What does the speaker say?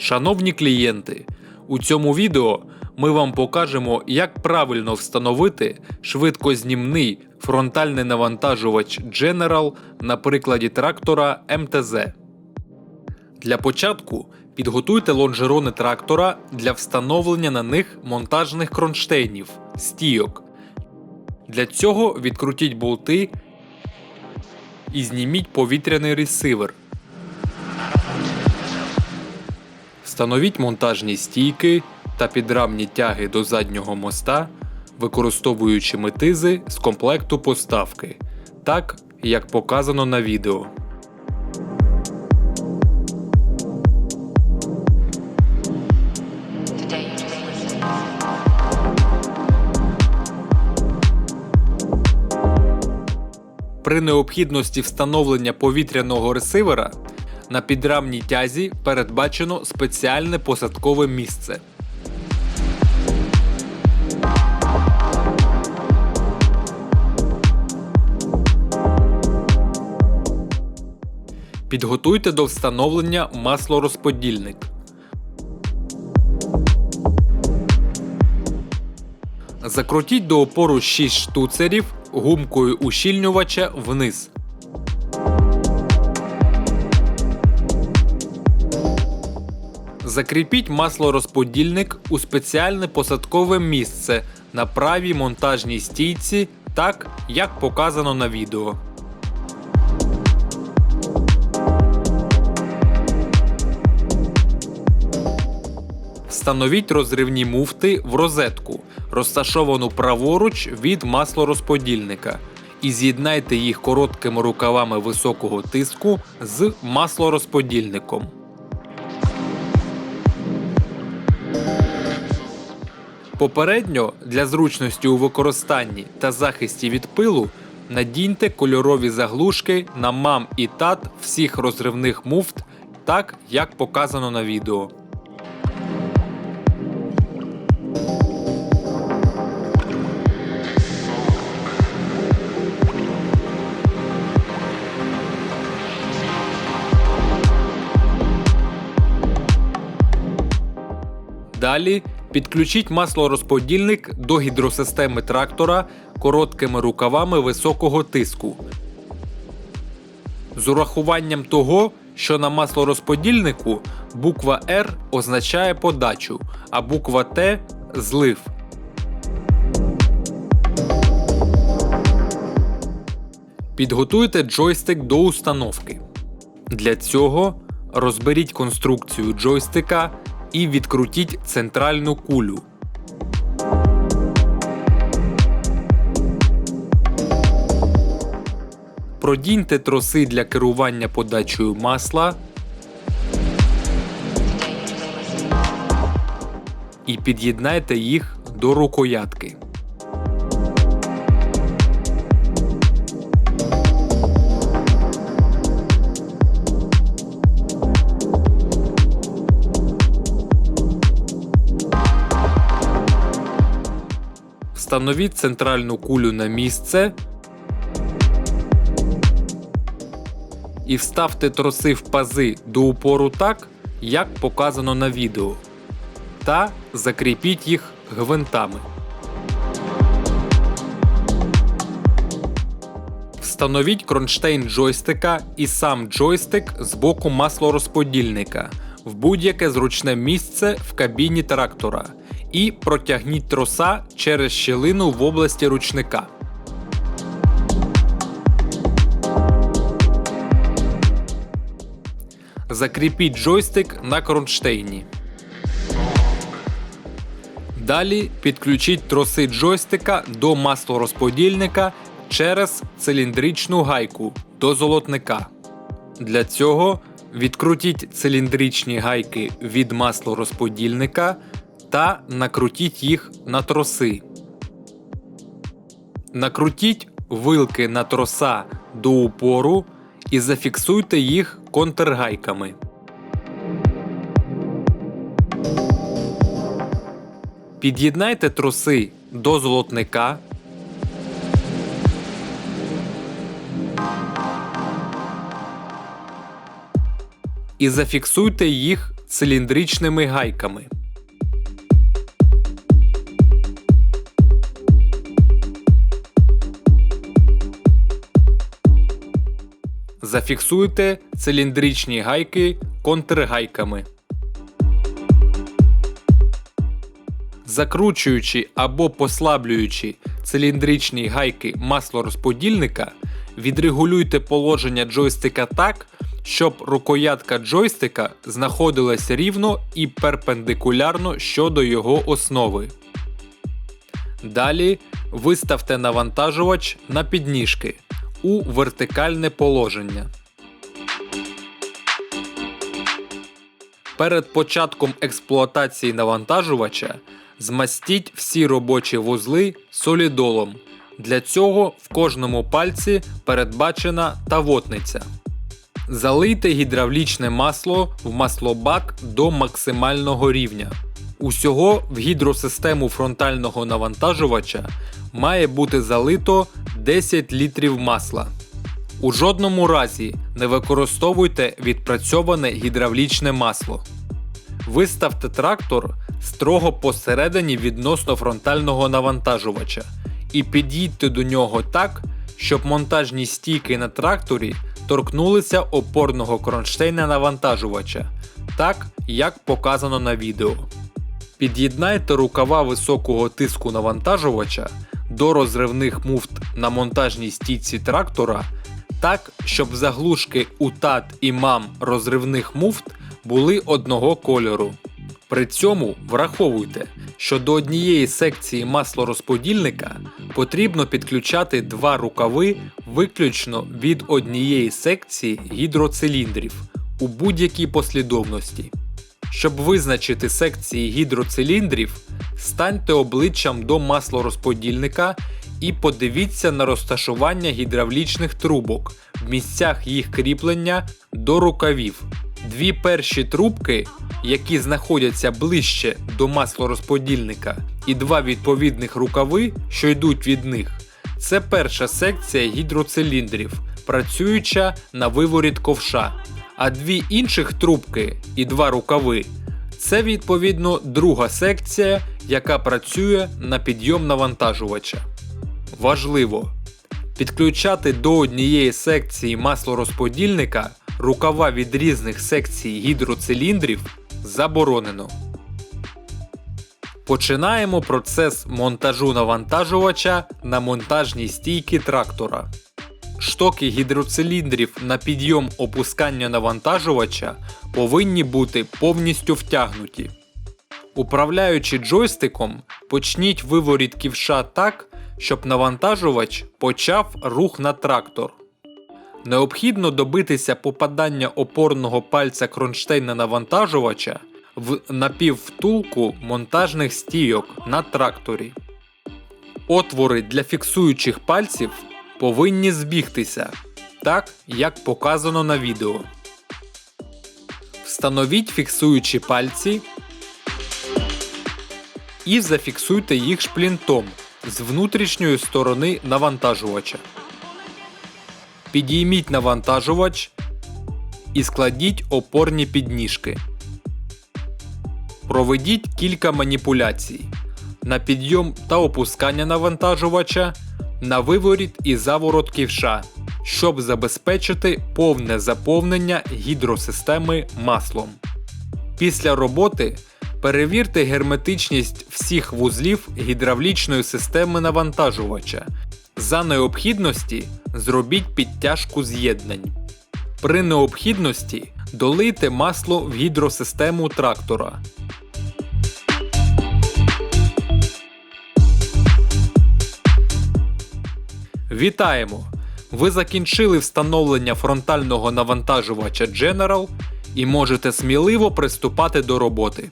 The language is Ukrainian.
Шановні клієнти, у цьому відео ми вам покажемо, як правильно встановити швидкознімний фронтальний навантажувач General на прикладі трактора МТЗ. Для початку підготуйте лонжерони трактора для встановлення на них монтажних кронштейнів стійок. Для цього відкрутіть болти і зніміть повітряний ресивер. Встановіть монтажні стійки та підрамні тяги до заднього моста, використовуючи метизи з комплекту поставки, так як показано на відео. При необхідності встановлення повітряного ресивера на підрамній тязі передбачено спеціальне посадкове місце. Підготуйте до встановлення маслорозподільник. Закрутіть до опору 6 штуцерів гумкою ущільнювача вниз. Закріпіть маслорозподільник у спеціальне посадкове місце на правій монтажній стійці, так як показано на відео. Встановіть розривні муфти в розетку, розташовану праворуч від маслорозподільника, і з'єднайте їх короткими рукавами високого тиску з маслорозподільником. Попередньо для зручності у використанні та захисті від пилу надіньте кольорові заглушки на мам і тат всіх розривних муфт, так як показано на відео. Далі підключіть маслорозподільник до гідросистеми трактора короткими рукавами високого тиску. З урахуванням того, що на маслорозподільнику буква R означає подачу, а буква Т злив. Підготуйте джойстик до установки. Для цього розберіть конструкцію джойстика і відкрутіть центральну кулю. Продіньте троси для керування подачею масла і під'єднайте їх до рукоятки. Встановіть центральну кулю на місце. І вставте троси в пази до упору так, як показано на відео. Та закріпіть їх гвинтами. Встановіть кронштейн джойстика і сам джойстик з боку маслорозподільника в будь-яке зручне місце в кабіні трактора і протягніть троса через щілину в області ручника. Закріпіть джойстик на кронштейні. Далі підключіть троси джойстика до маслорозподільника через циліндричну гайку до золотника. Для цього відкрутіть циліндричні гайки від маслорозподільника та накрутіть їх на троси. Накрутіть вилки на троса до упору і зафіксуйте їх контргайками. Під'єднайте троси до золотника. І зафіксуйте їх циліндричними гайками. Зафіксуйте циліндричні гайки контргайками. Закручуючи або послаблюючи циліндричні гайки маслорозподільника, відрегулюйте положення джойстика так, щоб рукоятка джойстика знаходилась рівно і перпендикулярно щодо його основи. Далі виставте навантажувач на підніжки у вертикальне положення. Перед початком експлуатації навантажувача змастіть всі робочі вузли солідолом. Для цього в кожному пальці передбачена тавотниця. Залийте гідравлічне масло в маслобак до максимального рівня. Усього в гідросистему фронтального навантажувача має бути залито 10 літрів масла. У жодному разі не використовуйте відпрацьоване гідравлічне масло. Виставте трактор строго посередині відносно фронтального навантажувача і під'їдьте до нього так, щоб монтажні стійки на тракторі торкнулися опорного кронштейна навантажувача, так як показано на відео. Під'єднайте рукава високого тиску навантажувача до розривних муфт на монтажній стійці трактора так, щоб заглушки УТАТ і МАМ розривних муфт були одного кольору. При цьому враховуйте, що до однієї секції маслорозподільника потрібно підключати два рукави виключно від однієї секції гідроциліндрів у будь-якій послідовності. Щоб визначити секції гідроциліндрів, станьте обличчям до маслорозподільника і подивіться на розташування гідравлічних трубок в місцях їх кріплення до рукавів. Дві перші трубки, які знаходяться ближче до маслорозподільника, і два відповідних рукави, що йдуть від них, це перша секція гідроциліндрів, працююча на виворіт ковша. А дві інших трубки і два рукави це відповідно друга секція, яка працює на підйом навантажувача. Важливо! Підключати до однієї секції маслорозподільника рукава від різних секцій гідроциліндрів заборонено. Починаємо процес монтажу навантажувача на монтажній стійки трактора. Штоки гідроциліндрів на підйом опускання навантажувача повинні бути повністю втягнуті. Управляючи джойстиком, почніть виворіт ківша так, щоб навантажувач почав рух на трактор. Необхідно добитися попадання опорного пальця кронштейна навантажувача в напіввтулку монтажних стійок на тракторі. Отвори для фіксуючих пальців повинні збігтися, так як показано на відео. Встановіть фіксуючі пальці і зафіксуйте їх шплінтом з внутрішньої сторони навантажувача. Підійміть навантажувач і складіть опорні підніжки. Проведіть кілька маніпуляцій на підйом та опускання навантажувача, на виворіт і заворот ківша, щоб забезпечити повне заповнення гідросистеми маслом. Після роботи перевірте герметичність всіх вузлів гідравлічної системи навантажувача. За необхідності зробіть підтяжку з'єднань. При необхідності долийте масло в гідросистему трактора. Вітаємо! Ви закінчили встановлення фронтального навантажувача General і можете сміливо приступати до роботи.